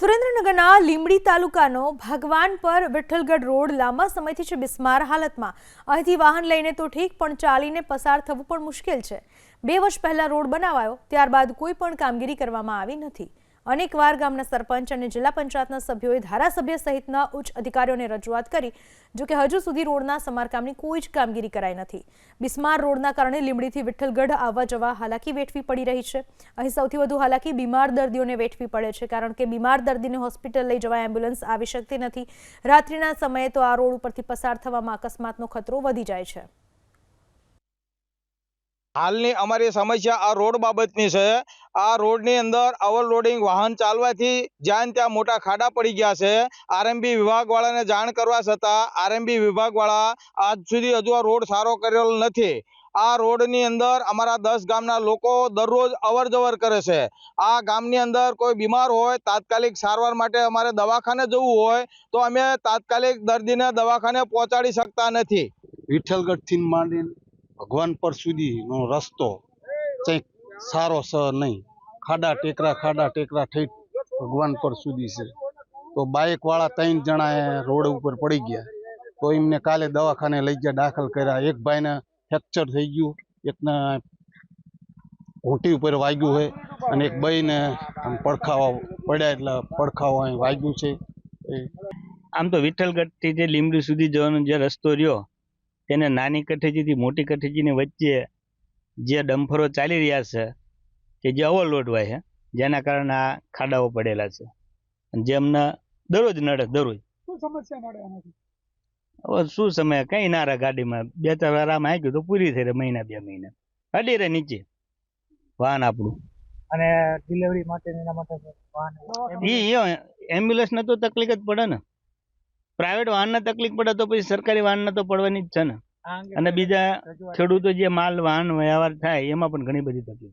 સુરેન્દ્રનગરના લીંબડી તાલુકાનો ભગવાન પર વિઠ્ઠલગઢ રોડ લાંબા સમયથી છે બિસ્માર હાલતમાં. અહીંથી વાહન લઈને તો ઠીક, પણ ચાલીને પસાર થવું પણ મુશ્કેલ છે. બે વર્ષ પહેલા રોડ બનાવાયો, ત્યારબાદ કોઈ પણ કામગીરી કરવામાં આવી નથી. અનેકવાર ગામના સરપંચ અને જિલ્લા પંચાયતના સભ્યોએ ધારાસભ્ય સહિતના ઉચ્ચ અધિકારીઓને રજૂઆત કરી જોકે હજુ સુધી રોડના સમારકામની કોઈ જ કામગીરી કરાઈ નથી. બિસ્માર રોડના કારણે લીંબડીથી વિઠ્ઠલગઢ આવવા જવા હાલાકી વેઠવી પડી રહી છે. અહીં સૌથી વધુ હાલાકી બીમાર દર્દીઓને વેઠવી પડે છે, કારણ કે બીમાર દર્દીને હોસ્પિટલ લઈ જવા એમ્બ્યુલન્સ આવી શકતી નથી. રાત્રિના સમયે તો આ રોડ ઉપરથી પસાર થવામાં અકસ્માતનો ખતરો વધી જાય છે. હાલની અમારી સમસ્યા આ રોડ બાબતની છે. આ રોડની અંદર ઓવરલોડિંગ વાહન ચાલવાથી જ્યાં ત્યાં મોટા ખાડા પડી ગયા છે. આરએમબી વિભાગવાળાને જાણ કરવા છતાં આરએમબી વિભાગવાળા આજ સુધી હજુ આ રોડ સારો કરેલો નથી. આ રોડની અંદર અમારા દસ ગામના લોકો દરરોજ અવર જવર કરે છે. આ ગામની અંદર કોઈ બીમાર હોય, તાત્કાલિક સારવાર માટે અમારે દવાખાને જવું હોય, તો અમે તાત્કાલિક દર્દીને દવાખાને પહોંચાડી શકતા નથી. વિઠ્ઠલગઢથી માંડીને ભગવાનપર સુધીનો રસ્તો કંઈક સારો છે નહીં. ખાડા ટેકરા ખાડા ટેકરા ઠેઠ ભગવાનપર સુધી છે. તો બાઇકવાળા ત્રણ જણા રોડ ઉપર પડી ગયા. તો એમને કાલે દવાખાને લઈ ગયા, દાખલ કર્યા. એક ભાઈને ફ્રેક્ચર થઈ ગયું, એકને ઘૂંટી ઉપર વાગ્યું હોય અને એક ભાઈને આમ પડખાવા પડ્યા એટલે પડખાવા અહીં વાગ્યું છે. આમ તો વિઠ્ઠલગઢથી જે લીમડી સુધી જવાનો જે રસ્તો રહ્યો, તેને નાની કઠેજીથી મોટી કઠેજીની વચ્ચે જે ડમ્ફરો ચાલી રહ્યા છે કે જે ઓવરલોડ હોય છે જેના કારણે આ ખાડાઓ પડેલા છે. અને જે અમને દરરોજ નડે દરરોજ. હવે શું સમય? કઈ ના રહે ગાડીમાં. બે ચાર વાર આમ આવી ગયું તો પૂરી થઈ રહે મહિના બે મહિના. અડી રહે નીચે. વાહન આપણું. અને ડિલિવરી માટે એના માટે વાહન ઈ એમ્બ્યુલન્સ ને તો તકલીફ જ પડે ને. પ્રાઇવેટ વાહન ને તકલીફ પડે તો પછી સરકારી વાહન ને તો પડવાની જ છે ને. અને બીજા ખેડૂતો જે માલ વાહન વ્યવહાર થાય એમાં પણ ઘણી બધી તકલીફ.